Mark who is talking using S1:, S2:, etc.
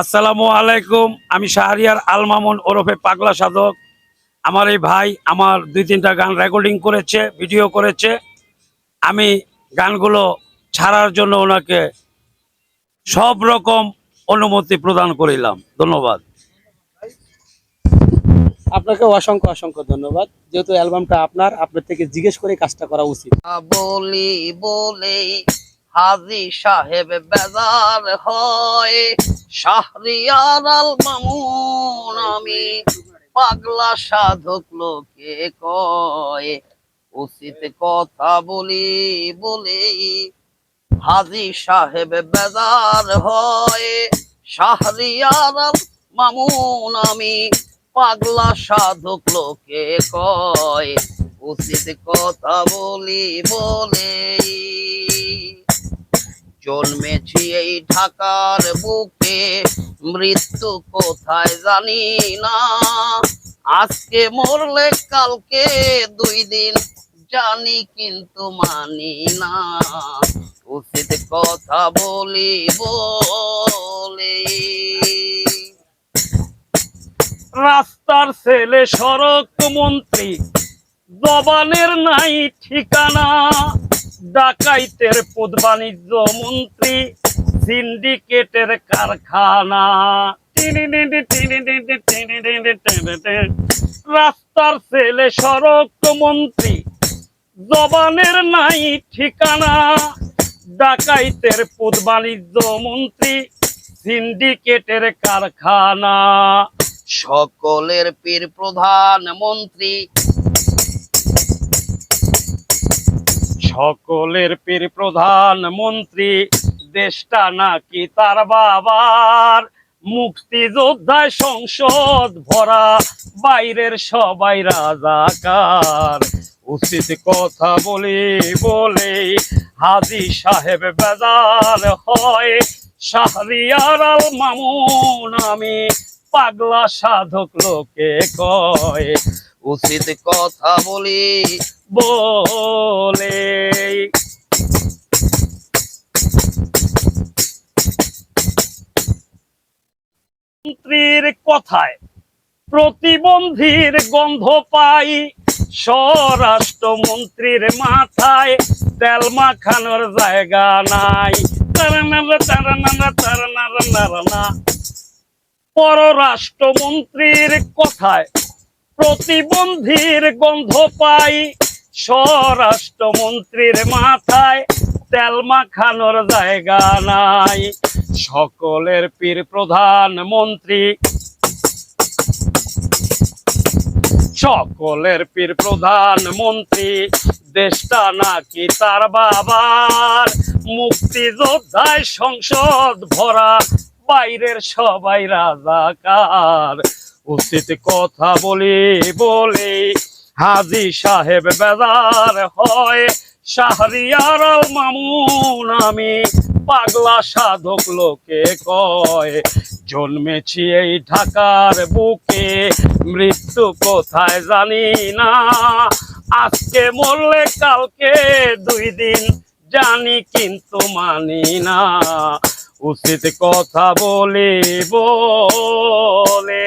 S1: আসসালামু আলাইকুম আমি শাহরিয়ার আল মামুন ওরফে পাগলা সাধক। আমার এই ভাই আমার দুই তিনটা গান রেকর্ডিং করেছে ভিডিও করেছে। আমি গানগুলো ছাড়ার জন্য ওনাকে সব রকম অনুমতি প্রদান করিলাম। ধন্যবাদ।
S2: আপনাকে অসংখ্য অসংখ্য ধন্যবাদ। যেহেতু অ্যালবামটা আপনার আপনার থেকে জিজ্ঞেস করে কাজটা করা উচিত।
S3: বলি বলে হাজি সাহেব বেজার হয়। শাহরিয়ার আল মামুন, আমি পাগলা সাধক লোকে কয়। উচিত কথা বলি, বলে হাজি সাহেব বেজার হয়। শাহরিয়ার মামুন, আমি পাগলা সাধক লোকে কয়। উচিত কথা বলি, বলে জন্মেছি এই ঢাকার বুকে। মৃত্যু কোথায় জানি না। আজকে মরলে কালকে দুই দিন, জানি কিন্তু মানি না। উচিত কথা বলি বলে।
S1: রাস্তার ছেলে সড়ক মন্ত্রী, জবানের নাই ঠিকানা। ডাকাইতের পদ বাণিজ্য মন্ত্রী, সিন্ডিকেটের কারখানা। রাস্তার ছেলে সড়ক মন্ত্রী, জবানের নাই ঠিকানা ডাকাইতের পদ বাণিজ্য মন্ত্রী, সিন্ডিকেটের কারখানা
S3: সকলের পীর প্রধান
S1: সকলের পীর প্রধান মন্ত্রী, দেশটা নাকি তার বাবার? মুক্তিযোদ্ধায় সংসদ ভরা, বাইরের সবাই রাজাকার। উচিত কথা বলি বলে হাজি সাহেব বেজার হয়। শাহরিয়ার আল মামুন, আমি পাগলা সাধক লোকে কয়।
S3: উচিত কথা বলি
S1: বলে। মন্ত্রীর কথায় প্রতিবন্ধীর গন্ধ পাই। স্বরাষ্ট্রমন্ত্রীর মাথায় তেল মাখানোর জায়গা নাই। পররাষ্ট্রমন্ত্রীর কথায় প্রতিবন্ধীর গন্ধ পাই। স্বরাষ্ট্রমন্ত্রীর মাথায় তেল মাখানোর জায়গা নাই। সকলের পীর প্রধান মন্ত্রী সকলের পীর প্রধান মন্ত্রী দেশটা নাকি তার বাবার? মুক্তিযোদ্ধায় সংসদ ভরা, বাইরের সবাই রাজাকার। উচিত কথা বলি বলি হাজি সাহেব বেজার হয়, শাহরিয়ার মামুন আমি পাগলা সাধক লোকে কয়, জন্মেছি এই ঢাকার বুকে, মৃত্যু কোথায় জানি না। আজকে মরলে কালকে দুই দিন, জানি কিন্তু মানি না। উচিত কথা বলি বলে।